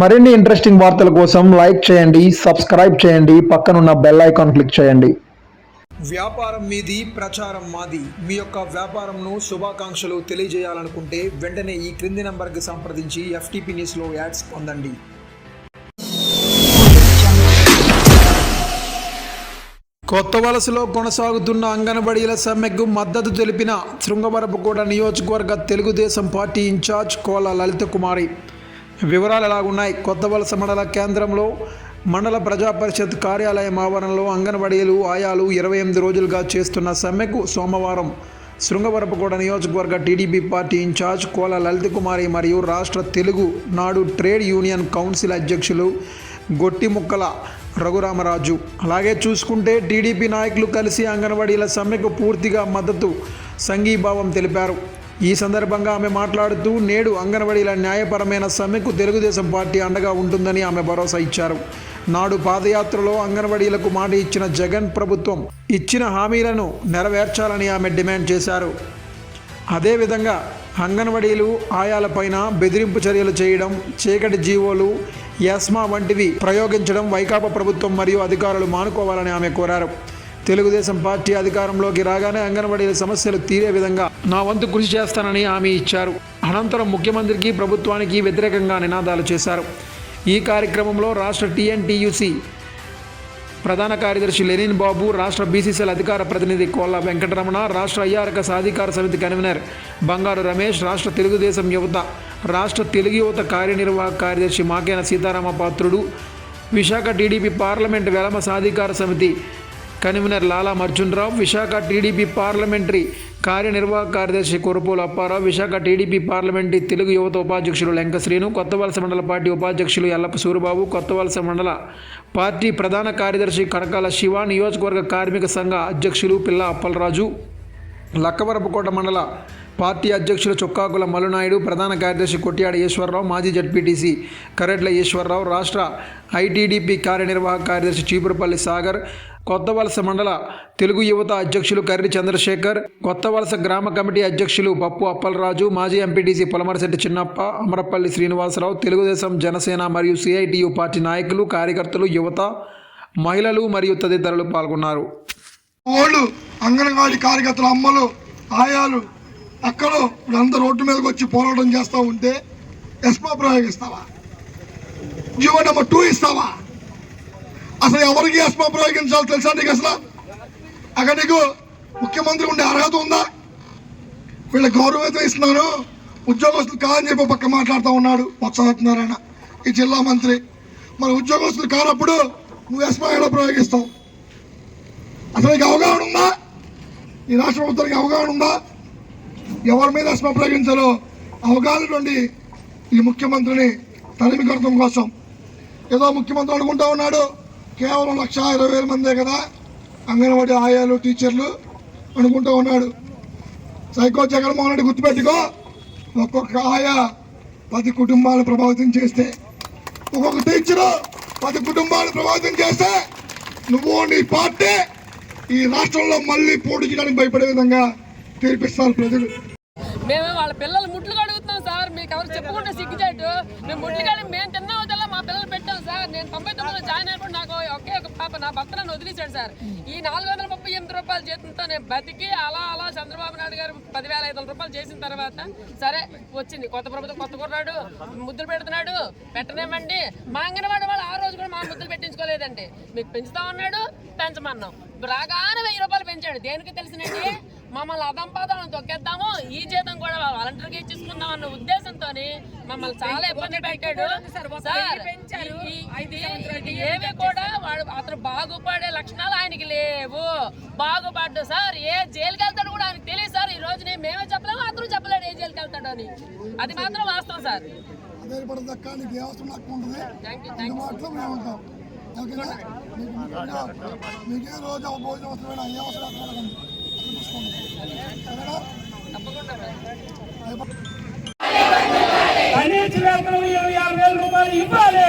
మరిన్ని ఇంట్రెస్టింగ్ వార్తల కోసం లైక్ చేయండి సబ్స్క్రైబ్ చేయండి పక్కనున్న బెల్ ఐకాన్ క్లిక్ చేయండి. వ్యాపారం మీది ప్రచారం మాది. మీ యొక్క వ్యాపారంను శుభాకాంక్షలు తెలియజేయాలనుకుంటే వెంటనే ఈ క్రింది నంబర్కి సంప్రదించి ఎఫ్టీపీ న్యూస్లో యాడ్స్ పొందండి. కొత్త వలసలో కొనసాగుతున్న అంగన్వాడీల సమ్మెకు మద్దతు తెలిపిన శృంగవరపుకోట నియోజకవర్గ తెలుగుదేశం పార్టీ ఇన్ఛార్జ్ కోల లలిత కుమారి వివరాలు ఎలాగున్నాయి? కొత్త వలస మండల కేంద్రంలో మండల ప్రజా పరిషత్ కార్యాలయం ఆవరణలో అంగన్వాడీలు ఆయాలు ఇరవై ఎనిమిది రోజులుగా చేస్తున్న సమ్మెకు సోమవారం శృంగవరపుకోట నియోజకవర్గ TDP party incharge Kola Lalitha Kumari మరియు రాష్ట్ర తెలుగు నాడు ట్రేడ్ యూనియన్ కౌన్సిల్ అధ్యక్షులు గొట్టిముక్కల రఘురామరాజు. అలాగే చూసుకుంటే టీడీపీ నాయకులు కలిసి అంగన్వాడీల సమ్మెకు పూర్తిగా మద్దతు సంఘీభావం తెలిపారు. ఈ సందర్భంగా ఆమె మాట్లాడుతూ నేడు అంగన్వాడీల న్యాయపరమైన సమ్మెకు తెలుగుదేశం పార్టీ అండగా ఉంటుందని ఆమె భరోసా ఇచ్చారు. నాడు పాదయాత్రలో అంగన్వాడీలకు మాట ఇచ్చిన జగన్ ప్రభుత్వం ఇచ్చిన హామీలను నెరవేర్చాలని ఆమె డిమాండ్ చేశారు. అదేవిధంగా అంగన్వాడీలు ఆయాలపైన బెదిరింపు చర్యలు చేయడం చీకటి జీవోలు యస్మా వంటివి ప్రయోగించడం వైకాపా ప్రభుత్వం మరియు అధికారులు మానుకోవాలని ఆమె కోరారు. తెలుగుదేశం పార్టీ అధికారంలోకి రాగానే అంగన్వాడీల సమస్యలు తీరే విధంగా నా వంతు కృషి చేస్తానని హామీ ఇచ్చారు. అనంతరం ముఖ్యమంత్రికి ప్రభుత్వానికి వ్యతిరేకంగా నినాదాలు చేశారు. ఈ కార్యక్రమంలో రాష్ట్ర టీఎన్టీయూసీ ప్రధాన కార్యదర్శి లెనిన్ బాబు రాష్ట్ర బీసీసీఎల్ అధికార ప్రతినిధి కోల్ల వెంకటరమణ రాష్ట్ర అయ్యారక సాధికార సమితి కన్వీనర్ బంగారు రమేష్ రాష్ట్ర తెలుగుదేశం యువత రాష్ట్ర తెలుగు యువత కార్యనిర్వాహక కార్యదర్శి మాకేన సీతారామ పాత్రుడు విశాఖ టీడీపీ పార్లమెంట్ వెలమ సాధికార సమితి convener Lala Arjunarao Visakha TDP parliamentary కార్యనిర్వాహక కార్యదర్శి కురపోలు అప్పారావు విశాఖ టీడీపీ పార్లమెంటరీ తెలుగు యువత ఉపాధ్యక్షులు లెంకశ్రీను కొత్తవలస మండల పార్టీ ఉపాధ్యక్షులు ఎల్లప్ప సూరిబాబు కొత్తవలస మండల పార్టీ ప్రధాన కార్యదర్శి కడకాల శివ నియోజకవర్గ కార్మిక సంఘ అధ్యక్షులు పిల్ల అప్పలరాజు లక్కవరపుకోట మండల పార్టీ అధ్యక్షులు చొక్కాకుల మల్లునాయుడు ప్రధాన కార్యదర్శి కొట్టియాడ ఈశ్వరరావు మాజీ జడ్పీటీసీ కరెట్ల ఈశ్వరరావు రాష్ట్ర ఐటీడీపీ కార్యనిర్వాహక కార్యదర్శి చీపురుపల్లి సాగర్ కొత్త వలస మండల తెలుగు యువత అధ్యక్షులు కర్రి చంద్రశేఖర్ కొత్త వలస గ్రామ కమిటీ అధ్యక్షులు పప్పు అప్పలరాజు మాజీ ఎంపీటీసీ పొలమరశెట్టి చిన్నప్ప అమరపల్లి శ్రీనివాసరావు తెలుగుదేశం జనసేన మరియు సిఐటియు పార్టీ నాయకులు కార్యకర్తలు యువత మహిళలు మరియు తదితరులు పాల్గొన్నారు. వాళ్ళు అంగన్వాడీ కార్యకర్తల అమ్మలు ఆయాలు అక్కడో వీళ్ళందరూ రోడ్డు మీదకి వచ్చి పోరాటం చేస్తూ ఉంటే ఎస్మా ప్రయోగిస్తావా? జీవో నెంబర్ టూ ఇస్తావా? అసలు ఎవరికి ఎస్మా ప్రయోగించాలో తెలుసా నీకు అసలు? అక్కడ నీకు ముఖ్యమంత్రి ఉండే అర్హత ఉందా? వీళ్ళ గౌరవం ఇస్తున్నాను. ఉద్యోగస్తులు కాదని చెప్పి పక్క మాట్లాడుతూ ఉన్నాడు బొత్స సత్యనారాయణ ఈ జిల్లా మంత్రి. మన ఉద్యోగస్తులు కానప్పుడు నువ్వు ఎస్మా ఎలా ప్రయోగిస్తావు? అసలు నీకు అవగాహన ఉందా? ఈ రాష్ట్ర ప్రభుత్వానికి అవగాహన ఉందా? ఎవరి మీద అస్మ ప్రయోగించాలో అవగాహన నుండి ఈ ముఖ్యమంత్రిని తరిమి కొడటం కోసం. ఏదో ముఖ్యమంత్రి అనుకుంటా ఉన్నాడు కేవలం లక్ష ఇరవై వేల మందే కదా అంగన్వాడీ ఆయాలు టీచర్లు అనుకుంటూ ఉన్నాడు. సైకో జగన్మోహన్ రెడ్డి గుర్తుపెట్టుకో ఒక్కొక్క ఆయా పది కుటుంబాలు ప్రభావితం చేస్తే ఒక్కొక్క టీచరు పది కుటుంబాలు ప్రభావితం చేస్తే నువ్వు నీ పార్టీ ఈ రాష్ట్రంలో మళ్ళీ పోటీ చేయడానికి భయపడే విధంగా తీర్పిస్తారు ప్రజలు. మేము వాళ్ళ పిల్లలు ముట్లు కడుగుతున్నాం సార్ మీకు ఎవరు చెప్పుకుంటే సిగ్గుచేటు మేము ముట్లు కడిగి మేము తిన్నాం సార్ నేను తొంభై తొమ్మిదిలో జాయిన్ అయినప్పుడు నాకు ఒకే ఒక పాప నా భర్త నన్ను వదిలేశాడు సార్. ఈ నాలుగు వందల ముప్పై ఎనిమిది రూపాయల జీతంతో నేను బతికి అలా అలా చంద్రబాబు నాయుడు గారు పదివేల ఐదు వందల రూపాయలు చేసిన తర్వాత సరే వచ్చింది. కొత్త ప్రభుత్వం కొత్త కుర్రాడు ముద్దులు పెడుతున్నాడు పెట్టనేమండి మా అంగన్వాడి వాళ్ళు ఆ రోజు కూడా మా ముద్దులు పెట్టించుకోలేదండి. మీకు పెంచుతా ఉన్నాడు పెంచమన్నాం. రాగానే వెయ్యి రూపాయలు పెంచాడు. దేనికి తెలిసినండి మమ్మల్ని అదంపాదం తొక్కేద్దాము. ఈ జీతం కూడా వాలంటీర్కి ఇచ్చేసుకుందాం అన్న ఉద్దేశంతో మమ్మల్ని చాలా ఇబ్బంది పెట్టాడు. సార్ ఏవి కూడా వాడు అతను బాగుపడే లక్షణాలు ఆయనకి లేవు. బాగుపడ్డు సార్ ఏ జైలుకి వెళ్తాడు కూడా ఆయనకి తెలియదు సార్. ఈ రోజు నేను మేమే చెప్పలేము అతను చెప్పలేడు ఏ జైలుకి వెళ్తాడు అని. అది మాత్రం వాస్తవం సార్. అదే నీకు ఏ అవసరం మేము ఉంటాం ఓకేనా? మీకు ఏ రోజు భోజనం అవసరమైనా ఏ అవసరం చూసుకోండి సరేనా తప్పకుండా కనీస వేతనం ఇరవై ఆరు వేల రూపాయలు ఇవ్వాలి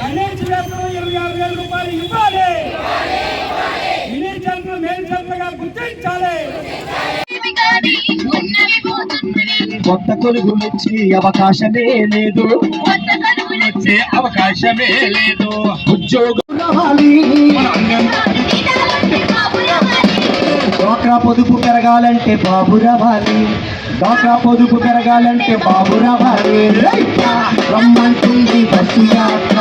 కనీస వేతనం ఇరవై ఆరు వేల రూపాయలు ఇవ్వాలి మినీ సెంటర్ మెయిన్ సెంటర్గా గుర్తించాలి కొత్త కొలుగునిచ్చి అవకాశమే లేదు. కొత్త వచ్చే అవకాశమే లేదు. ఉద్యోగం పొదుపు పెరగాలంటే బాబు రావాలి డ్వాక్రా పొదుపు పెరగాలంటే బాబు రావాలి రమ్మంటుంది బస్సు యాత్ర.